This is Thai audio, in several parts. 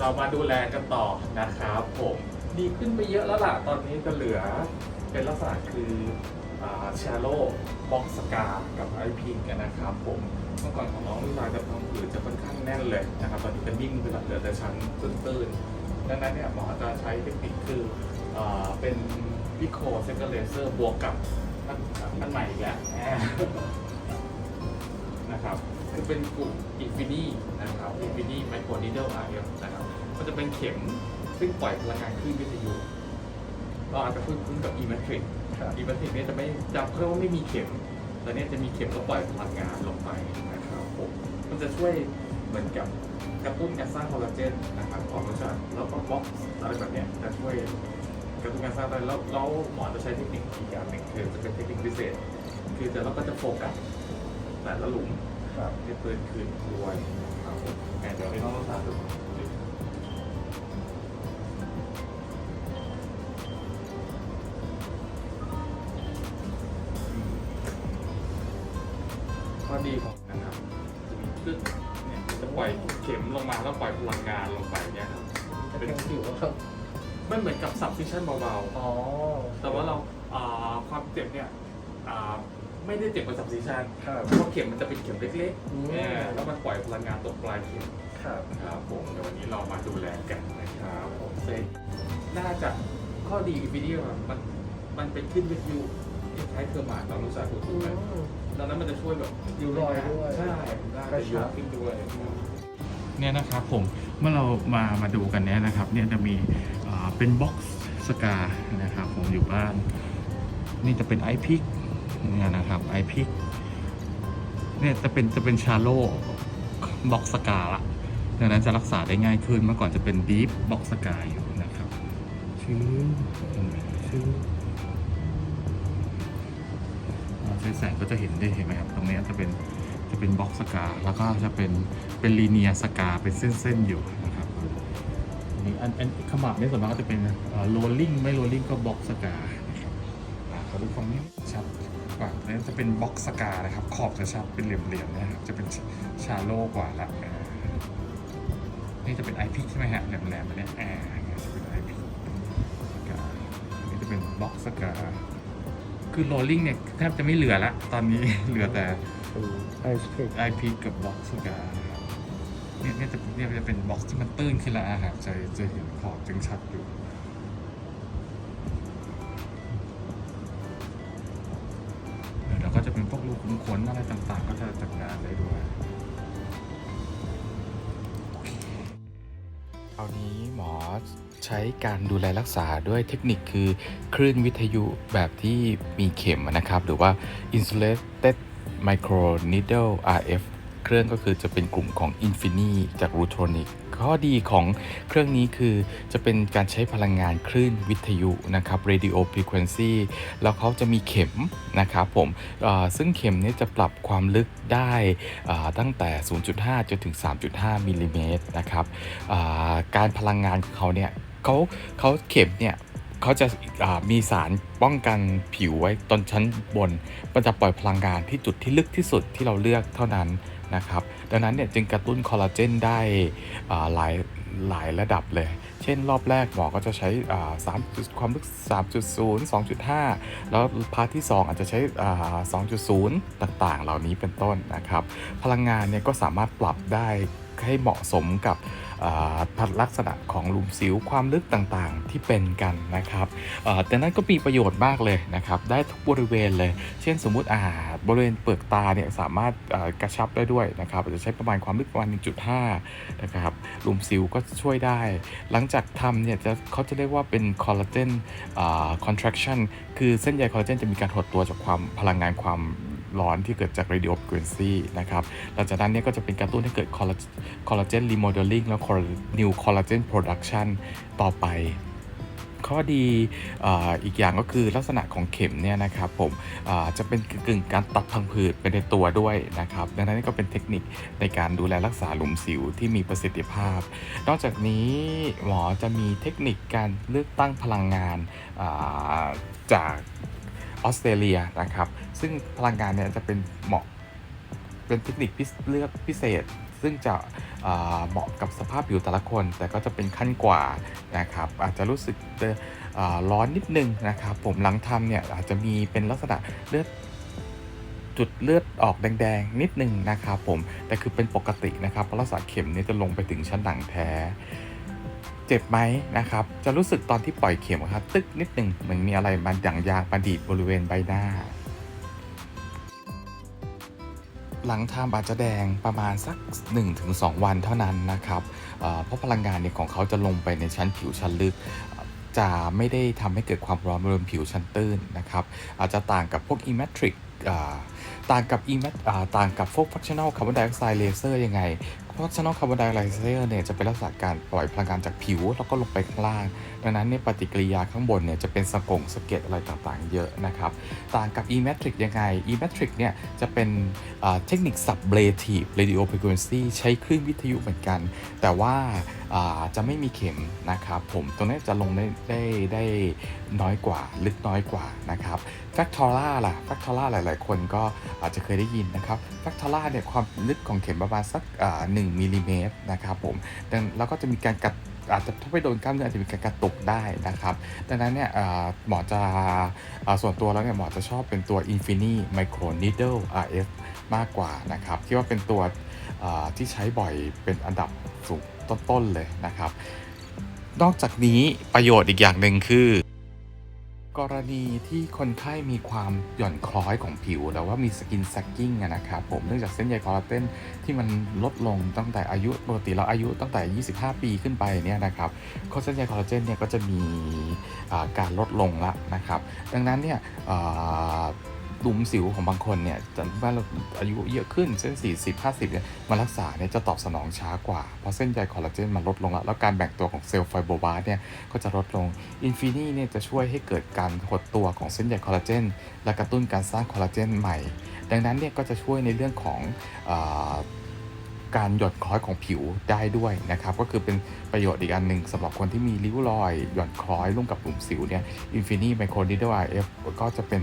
เรามาดูแลกันต่อนะครับผมดีขึ้นไปเยอะแล้วล่ะ ตอนนี้จะเหลือเป็นลักษณะคือชาโลบ็อกสกากับไอพิงกันนะครับผมเมื่อก่อนของน้องวิชาจะทำผืนจะค่อนข้างแน่นเลยนะครับตอนนี้จะนิ่มไปหลัเหลือแต่ชั้นตื้นๆดังนั้นเนี่ยหมอจะใช้เทคนิคคืออเป็นวิโคเซกเลเซอร์บวกกับอันอันใหม่อีกแล้ว นะครับคือเป็นกลุ่ม Infini นะครับ Infini Micro Needle RF นะครับมันจะเป็นเข็มซึ่งปล่อยพลังงานคลื่นวิทยุเราอาจจะคุ้นคุ้นกับ e-metric ครับ e-metric เนี่ยจะไม่จะเพิ่มว่าไม่มีเข็มแต่เนี่ยจะมีเข็มแล้วปล่อยพลังงานลงไปนะครับผมมันจะช่วยเหมือนกับกระตุ้นการสร้างคอลลาเจนนะครับของรสชาติแล้วก็บล็อกอะไรแบบเนี้ยจะช่วยกระตุ้นการสร้างได้แล้วแล้วหมอจะใช้เทคนิคอีกอย่างหนึ่งคือจะเป็นเทคนิคพิเศษ คือจะเราก็จะโฟกัส แต่ละหลุมครับให้ปืนคืนด้วยนะครับแอนเดี๋ยวให้น้องทานดูข้อดีของนะครับจะมีคลื่นเนี่ยจะปล่อยเข็มลงมาแล้วปล่อยพลังงานลงไปเนี่ยครับจะเป็นผิวครับมันเหมือนกับ substitution เบาอ๋อๆแต่ว่าเราความเจ็บเนี่ย ไม่ได้เจ็บกว่า substitution ครับเพราะเข็มมันจะเป็นเข็มเล็กอืม ๆเนี่ยแล้วมันปล่อยพลังงานตรงปลายเข็มครับครับผมเดี๋ยววันนี้เรามาดูแลกันนะครับผมเซนน่าจะข้อดีวิดีโอมันมันเป็นขึ้นวิทยุที่ใช้เทอร์มาเรารู้จักถูกอืไหมมดังนั้นมันจะช่วยแบบอยู่รอยด้วยใช่กได้ระชับยกขึ้นด้วย เนี่ยนะครับผมเมื่อเรามามาดูกันเนี้ยนะครับเนี่ยจะมีอ่าเป็นบ็อกซ์สกานะครับผมอยู่บ้าน นี่จะเป็นไอพิก เนี่ยนะครับไอพิกเนี่ยจะเป็นจะเป็นชาโลบ็อกสกาละดังนั้นจะรักษาได้ง่ายขึ้นเมื่อก่อนจะเป็นดีฟบ็อกสกาอยู่นะครับชื่อชื่อใช้แสงก็จะเห็นได้เห็นไหมครับตรงนี้จะเป็นจะเป็นบ็อกสกาแล้วก็จะเป็นเป็นลีเนียสกาเป็นเส้นๆอยู่นะครับนนี้อันอันขมับเนี่ยส่วนมากก็จะเป็นโรลลิ่งไม่โรลลิ่งก็บ็อกสกาครับขอดูฝั่งนี้ชัด ว่าแล้วจะเป็นบ็อกสกานะครับ ขอบจะชัดเป็นเหลี่ยมๆนะครับ จะเป็นชาโลกว่าละอ่านี่จะเป็นไอพิกใช่ไหมฮะแหลมๆอันเนี้ยอ่าเนี่ยจะเป็นไอพิกสกาอันนี้จะเป็นบ็อกสกาคือโรลลิ่งเนี่ยแทบจะไม่เหลือละตอนนี้เหลือแต่เป็นไอศครีมไอพิกกับบ็อกสกาครับเนี่ยเนี่ยจะเนี่ยจะเป็นบ็อกที่มันตื้นขึ้นและครับจะจะเห็นขอบจึงชัดอยู่ ขนอะไรต่างๆ ก็จะจัดงานได้ด้วยคราวนี้หมอใช้การดูแลรักษาด้วยเทคนิคคือคลื่นวิทยุแบบที่มีเข็มนะครับ หรือว่า insulated micro needle RF เครื่องก็คือจะเป็นกลุ่มของ Infini จาก Rutronic ข้อดีของเครื่องนี้คือจะเป็นการใช้พลังงานคลื่นวิทยุนะครับ radio frequency แล้วเขาจะมีเข็มนะครับผมซึ่งเข็มนี้จะปรับความลึกได้ตั้งแต่ 0.5 จนถึง 3.5 มิลลิเมตรนะครับการพลังงานของเขาเนี่ยเขาเขาเข็มเนี่ยเขาจะามีสารป้องกันผิวไว้ตอนชั้นบนมันจะปล่อยพลังงานที่จุดที่ลึกที่สุดที่เราเลือกเท่านั้น นะครับ ดังนั้นเนี่ยจึงกระตุ้นคอลลาเจนได้หลายหลายระดับเลย เช่นรอบแรกหมอก็จะใช้สา3จุดความลึก 3.0 2.5 แล้วพาร์ทที่ 2 อาจจะใช้อ่า2.0 ต่างๆ เหล่านี้เป็นต้นนะครับ พลังงานเนี่ยก็สามารถปรับได้ ให้เหมาะสมกับอ่าลักษณะของหลุมสิวความลึกต่างๆ ที่เป็นกันนะครับเอ่อแต่นั้นก็มีประโยชน์มากเลยนะครับ ได้ทุกบริเวณเลย เช่นสมมุติอ่าบริเวณเปลือกตาเนี่ยสามารถกระชับได้ด้วยนะครับจะใช้ประมาณความลึกประมาณ 1.5 นะครับหลุมสิวก็ช่วยได้ หลังจากทำเนี่ยจะเขาจะเรียกว่าเป็นคอลลาเจนอ่า contraction คือเส้นใยคอลลาเจนจะมีการหดตัวจากความพลังงานความ ร้อนที่เกิดจาก radio frequency นะครับ หลังจากนั้นเนี่ยก็จะเป็นการตุ้นให้เกิดคอลลาเจน remodeling แล้ว new collagen production ต่อไป ข้อดีออีกอย่างก็คือลักษณะของเข็มเนี่ยนะครับผมจะเป็นกึ่งการตัดพังผืดไปในตัวด้วยนะครับ ดังนั้นก็เป็นเทคนิคในการดูแลรักษาหลุมสิวที่มีประสิทธิภาพ นอกจากนี้หมอจะมีเทคนิคการเลือกตั้งพลังงานจาก ออสเตรเลียนะครับ ซึ่งพลังงานเนี่ยจะเป็นเหมาะเป็นเทคนิคพิเศษเลือกพิเศษ ซึ่งจะเหมาะกับสภาพผิวแต่ละคน แต่ก็จะเป็นขั้นกว่านะครับอาจจะรู้สึกร้อนนิดนึงนะครับ ผมหลังทำเนี่ยอาจจะมีเป็นลักษณะเลือดจุดเลือดออกแดงๆ นิดนึงนะครับผมแต่คือเป็นปกตินะครับเพราะลักษณะเข็มเนี่ยจะลงไปถึงชั้นหนังแท้ เจ็บไหมนะครับ จะรู้สึกตอนที่ปล่อยเข็มครับ ตึกนิดหนึ่งเหมือนมีอะไรมาหยั่งยางประดิษฐ์บริเวณใบหน้า หลังทำอาจจะแดงประมาณสัก 1-2 วันเท่านั้นนะครับ เพราะพลังงานเนี่ยของเขาจะลงไปในชั้นผิวชั้นลึกจะไม่ได้ทำให้เกิดความร้อนบริเวณผิวชั้นตื้นนะครับ อาจจะต่างกับพวก e m e t r i c อ่าต่างกับ e m e t อ่าต่างกับพวก fractional carbon dioxide laser ยังไง fractional carbon dioxide laser เนี่ยจะเป็นลักษณะการปล่อยพลังงานจากผิว แล้วก็ลงไปข้างล่าง ดังนั้นเนี่ยปฏิกิริยาข้างบนเนี่ยจะเป็นสะกงสะเก็ดอะไรต่างๆ เยอะนะครับ ต่างกับ e m e t r i c ยังไง e m e t r i c เนี่ยจะเป็นเทคนิค sublative radio frequency ใช้คลื่นวิทยุเหมือนกัน แต่ว่าจะไม่มีเข็มนะครับผมตรงนี้จะลงได้ได้ได้น้อยกว่าลึกน้อยกว่านะครับ f a c t o r a ล่ะ f a c t o r a หลาย ๆ คนก็อาจจะเคยได้ยินนะครับ f a c t o r a เนี่ยความลึกของเข็มประมาณสักอ่า1มิลลิเมตรนะครับผมดังแล้วก็จะมีการกัดอาจจะถ้าไปโดนกล้ามเนื้ออาจจะมีการกระตุกได้นะครับ ดังนั้นเนี่ยหมอจะอ่าส่วนตัวแล้วเนี่ยหมอจะชอบเป็นตัว Infini Micro Needle RF มากกว่านะครับคิดว่าเป็นตัวที่ใช้บ่อยเป็นอันดับสูงต้นๆเลยนะครับ นอกจากนี้ประโยชน์อีกอย่างหนึ่งคือ รณีที่คนไข้มีความหย่อนคล้อยของผิวแต่ว่ามีสกินแซกกิ้งนะครับผมเนื่องจากเส้นใยคอลลาเจนที่มันลดลงตั้งแต่อายุปกติเราอายุตั้งแต่ 25 ปีขึ้นไปเนี่ยนะครับเส้นใยคอลลาเจนเนี่ยก็จะมีการลดลงละนะครับ ดังนั้นเนี่ย ลุมสิวของบางคนเนี่ยจนว่าเราอายุเยอะขึ้นเส้น40 50เนี่ยมารักษาเนี่ยจะตอบสนองช้ากว่า เพราะเส้นใยคอลลาเจนมันลดลงแล้ว แล้วการแบ่งตัวของเซลล์ไฟโบบาสเนี่ยก็จะลดลงอินฟินีเนี่ยจะช่วยให้เกิดการหดตัวของเส้นใยคอลลาเจนและกระตุ้นการสร้างคอลลาเจนใหม่ ดังนั้นเนี่ยก็จะช่วยในเรื่องของ การหย่อนคล้อยของผิวได้ด้วยนะครับ ก็คือเป็นประโยชน์อีกอันหนึ่งสำหรับคนที่มีริ้วรอยหย่อนคล้อยร่วมกับหลุมสิวเนี่ย Infinity Micro Needle RF ก็จะเป็น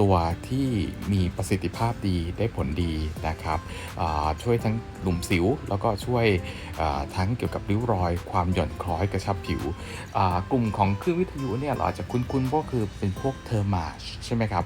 ตัวที่มีประสิทธิภาพดีได้ผลดีนะครับช่วยทั้งหลุมสิว แล้วก็ช่วยทั้งเกี่ยวกับริ้วรอย ความหย่อนคล้อยกระชับผิว กลุ่มของคลื่นวิทยุเนี่ยเราอาจจะคุ้นๆก็คือเป็นพวกเทอร์มาชใช่ไหมครับ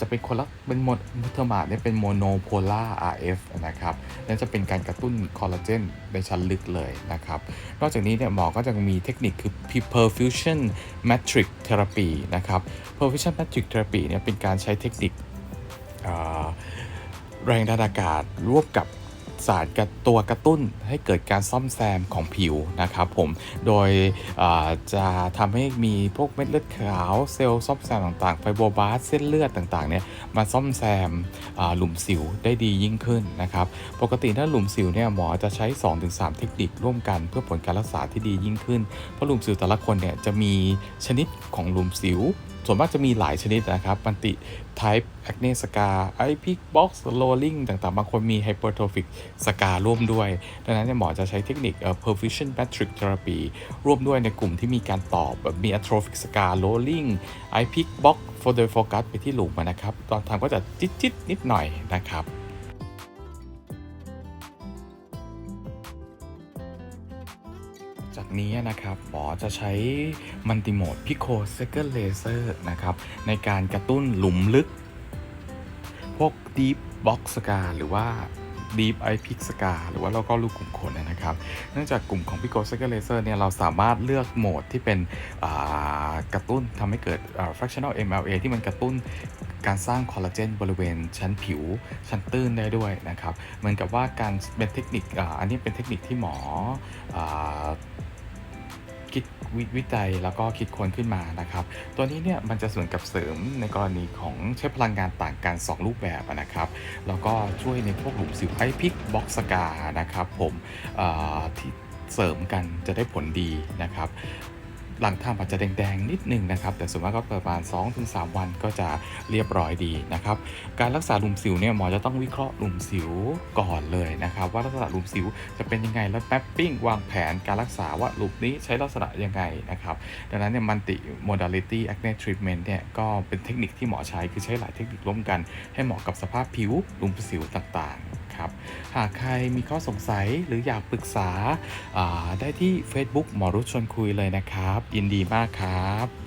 จะเป็นคนละเป็นโมเทอร์มาชเนี่ยเป็นโมโนโพลาร์ RF นะครับนั่นจะเป็นการกระตุ้นคอลลาเจนในชั้นลึกเลยนะครับ นอกจากนี้เนี่ยหมอก็จะมีเทคนิคคือ perfusion matrix therapy นะครับ perfusion matrix therapy เนี่ยเป็นการใช้เทคนิคแรงดันอากาศร่วมกับ สารกระตัวกระตุ้นให้เกิดการซ่อมแซมของผิวนะครับผม โดยจะทำให้มีพวกเม็ดเลือดขาวเซลล์ซ่อมแซมต่างๆ ไฟโบบาสเส้นเลือดต่างๆเนี่ยมาซ่อมแซมหลุมสิวได้ดียิ่งขึ้นนะครับ ปกติถ้าหลุมสิวเนี่ยหมอจะใช้ 2-3 เทคนิคร่วมกันเพื่อผลการรักษาที่ดียิ่งขึ้น เพราะหลุมสิวแต่ละคนเนี่ยจะมีชนิดของหลุมสิว ส่วนมากจะมีหลายชนิดนะครับมันติ type acne scar ไอ้ pig box rolling ต่างๆ บางคนมี hypertrophic scar ร่วมด้วย ดังนั้นหมอจะใช้เทคนิคเอ่อ perfusion matrix therapy ร่วมด้วยในกลุ่มที่มีการตอบแบบมี atrophic scar rolling eye peak box for the focus ไปที่หลุมนะครับ ตอนทำก็จะจิ๊ดๆนิดหน่อยนะครับ นี้นะครับหมอจะใช้มัลติโหมดพิโคเซกเกอร์เลเซอร์นะครับในการกระตุ้นหลุมลึก พวก Deep Box Scar หรือว่า Deep Eye Peak Scar หรือว่าเราก็ลูกกลุ่มขนนะครับ เนื่องจากกลุ่มของ Pico s e c a r Laser เนี่ยเราสามารถเลือกโหมดที่เป็นกระตุ้นทำให้เกิด fractional MLA ที่มันกระตุ้นการสร้างคอลลาเจนบริเวณชั้นผิวชั้นตื้นได้ด้วยนะครับ เหมือนกับว่าการเป็นเทคนิคอันนี้เป็นเทคนิคที่หมออ คิดวิวจัยแล้วก็คิดค้นขึ้นมานะครับ ตัวนี้เนี่ยมันจะส่วนกับเสริมในกรณีของใช้พลังงานต่างกัน 2 รูปแบบนะครับ แล้วก็ช่วยในพวกหลุมสิวไอพิกบ็อกสกานะครับผมที่เสริมกันจะได้ผลดีนะครับ หลังทำอาจจะแดงๆนิดนึงนะครับ แต่ส่วนมากก็ประมาณ 2-3 วันก็จะเรียบร้อยดีนะครับ การรักษาหลุมสิวเนี่ยหมอจะต้องวิเคราะห์หลุมสิวก่อนเลยนะครับ ว่าลักษณะหลุมสิวจะเป็นยังไงแล้วแมปปิ้งวางแผนการรักษาว่าหลุมนี้ใช้ลักษณะยังไงนะครับ ดังนั้นเนี่ยมันติ modality acne treatment เนี่ยก็เป็นเทคนิคที่หมอใช้คือใช้หลายเทคนิคร่วมกัน ให้เหมาะกับสภาพผิวหลุมสิวต่างๆนะครับ หากใครมีข้อสงสัยหรืออยากปรึกษาาได้ที่ Facebook หมอรุชชวนคุยเลยนะครับ ยินดีมากครับ